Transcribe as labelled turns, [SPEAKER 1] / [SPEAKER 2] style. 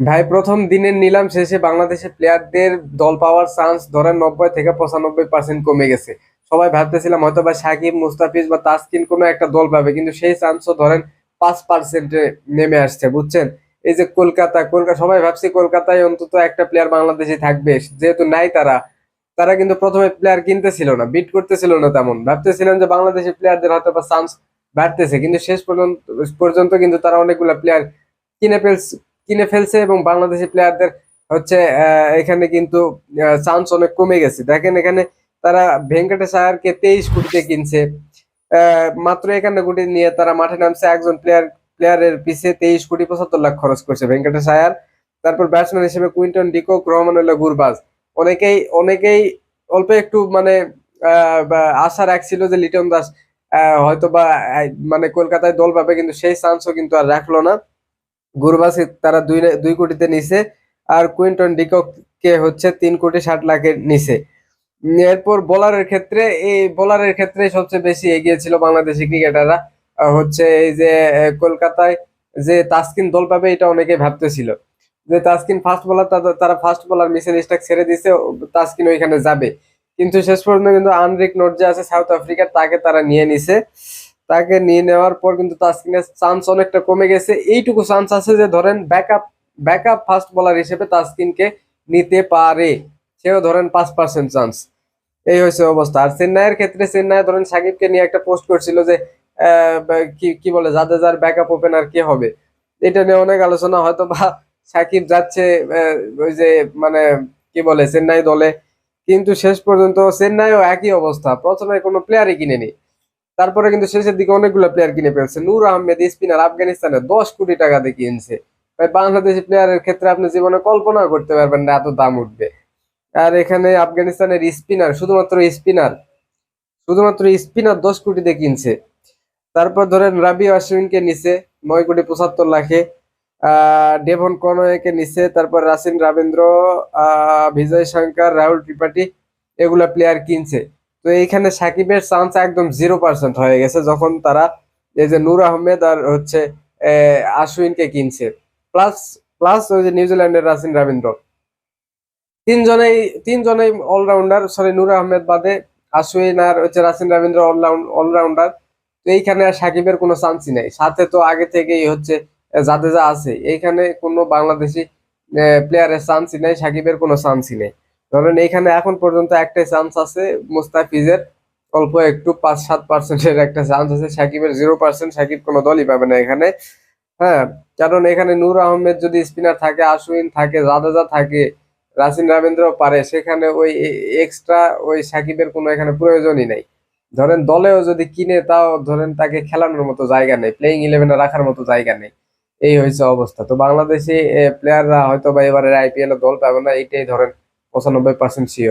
[SPEAKER 1] ভাই, প্রথম দিনের নিলাম শেষে বাংলাদেশের প্লেয়ারদের দল পাওয়ার চান্স ধরেন নব্বই থেকে পঁচানব্বই পার্সেন্ট কমে গেছে। সবাই ভাবতেছিলাম হয়তো বা সাকিব, মুস্তাফিজ বা তাসকিন কোনো একটা দল পাবে, কিন্তু সেই চান্সও ধরেন পাঁচ পার্সেন্টে নেমে আসছে, বুঝছেন? এই যে কলকাতা কলকাতা সবাই ভাবছি কলকাতায় অন্তত একটা প্লেয়ার বাংলাদেশে থাকবে, যেহেতু নাই তারা। তারা কিন্তু প্রথমে প্লেয়ার কিনতেছিল না বিট করতেছিল না তেমন। ভাবতেছিলেন যে বাংলাদেশের প্লেয়ারদের হয়তো বা চান্স বাড়তেছে, কিন্তু শেষ পর্যন্ত পর্যন্ত কিন্তু তারা অনেকগুলো প্লেয়ার কিনে ফেলছে কিনে ফেলছে এবং বাংলাদেশি প্লেয়ারদের হচ্ছে এখানে কিন্তু চান্স অনেক কমে গেছে। দেখেন এখানে তারা ভেঙ্কটেশ আয়ারকে তেইশ কোটিতে কিনছে। মাত্র একান্ন কোটি নিয়ে তারা মাঠে নামছে। একজন প্লেয়ার প্লেয়ারের পিছে তেইশ কোটি পঁচাত্তর লাখ খরচ করছে ভেঙ্কটেশ আয়ার তারপর ব্যাটসম্যান হিসেবে কুইন্টন ডিকক রহমান হলো গুরবাজ। অনেকেই অনেকেই অল্প একটু মানে আশা রাখছিল যে লিটন দাস হয়তো বা মানে কলকাতায় দল পাবে, কিন্তু সেই চান্সও কিন্তু আর রাখল না। গুরবাসকে তারা দুই দুই কোটিতে নিছে, আর কুইন্টন ডিককে হচ্ছে তিন কোটি ষাট লাখের নিছে। এরপর বোলারের ক্ষেত্রে, এই বোলারের ক্ষেত্রে সবচেয়ে বেশি এগিয়ে ছিল বাংলাদেশি ক্রিকেটাররা হচ্ছে এই যে কলকাতায় যে তাসকিন দল পাবে এটা অনেকে ভাবতেছিল। যে তাসকিন ফাস্ট বোলার তারা ফাস্ট বোলার মিসেল স্টাক ছেড়ে দিছে তাসকিন ওইখানে যাবে। কিন্তু শেষ পর্যন্ত কিন্তু আনরিক নোট যে আছে, সাউথ আফ্রিকার, তাকে তারা নিয়ে নিছে। তাকে নিয়ে নেওয়ার পর কিন্তু তাসকিনের চান্স অনেকটা কমে গেছে। এইটুকু চান্স আছে যে ধরেন ব্যাকআপ ব্যাকআপ ফার্স্ট বোলার হিসেবে তাসকিনকে নিতে পারে। সেও ধরেন পাঁচ পার্সেন্ট চান্স এই হয়েছে অবস্থা। আর চেন্নাইয়ের ক্ষেত্রে চেন্নাই ধরেন সাকিবকে নিয়ে একটা পোস্ট করছিল যে কি কি বলে, জাদেজার ব্যাকআপ ওপেনার কে হবে? এটা নিয়ে অনেক আলোচনা হয়তো বা সাকিব যাচ্ছে ওই যে মানে কি বলে, চেন্নাই দলে। কিন্তু শেষ পর্যন্ত চেন্নাইও একই অবস্থা। প্রথমে কোনো প্লেয়ারই কিনেনি। তারপরে কিন্তু শেষের দিকে অনেকগুলো প্লেয়ার কিনে ফেলছে। নূর আহমেদ, স্পিনার আফগানিস্তানে দশ কোটি টাকা দিয়ে কিনছে। ভাই, বাংলাদেশি প্লেয়ারের ক্ষেত্রে আপনি জীবনে কল্পনা করতে পারবেন না এত দাম উঠবে। আর এখানে আফগানিস্তানের স্পিনার, শুধুমাত্র স্পিনার শুধুমাত্র স্পিনার দশ কোটি দিয়ে কিনছে। তারপর ধরেন রাবি অশ্বিনকে নিছে নয় কোটি পঁচাত্তর লাখে। ডেভন কনয়েকে নিছে, তারপর রাসিন রাবেন্দ্র বিজয় শঙ্কর, রাহুল ত্রিপাঠী, এগুলা প্লেয়ার কিনছে। তো এইখানে সাকিবের চান্স একদম জিরো পার্সেন্ট হয়ে গেছে যখন তারা এই যে নূর আহমেদ আর হচ্ছে আহ, আশ্বিনকে কিনছে। প্লাস প্লাস ওই যে নিউজিল্যান্ডের রাসিন রাবীন্দ্র। তিনজনেই তিনজনেই অলরাউন্ডার সরি নূর আহমেদ বাদে আশুইন আর হচ্ছে রাসিন রাবীন্দ্র অলরাউন্ডার তো এইখানে আর সাকিবের কোনো চান্সই নাই। সাথে তো আগে থেকেই হচ্ছে জাদেজা আছে। এইখানে কোনো বাংলাদেশি প্লেয়ারের চান্সই নাই সাকিবের কোনো চান্সই নেই। ধরেন এখানে এখন পর্যন্ত একটাই চান্স আছে মুস্তাফিজের। অল্প একটু, পাঁচ সাত পার্সেন্টের একটা চান্স আছে। সাকিবের জিরো পার্সেন্ট সাকিব কোনো দলই পাবে না এখানে। হ্যাঁ কারণ এখানে নূর আহমেদ যদি স্পিনার থাকে আশ্বিন থাকে, জাদেজা থাকে, রাসিন রাবীন্দ্র পারে, সেখানে ওই এক্সট্রা ওই সাকিবের কোনো এখানে প্রয়োজনই নেই। ধরেন দলেও যদি কিনে, তাও ধরেন তাকে খেলানোর মতো জায়গা নেই প্লেইং ইলেভেনে রাখার মতো জায়গা নেই। এই হয়েছে অবস্থা। তো বাংলাদেশি প্লেয়াররা হয়তো বা এবারের আইপিএল দল পাবে না, এইটাই ধরেন পঁচানব্বই পার্সেন্ট শিওর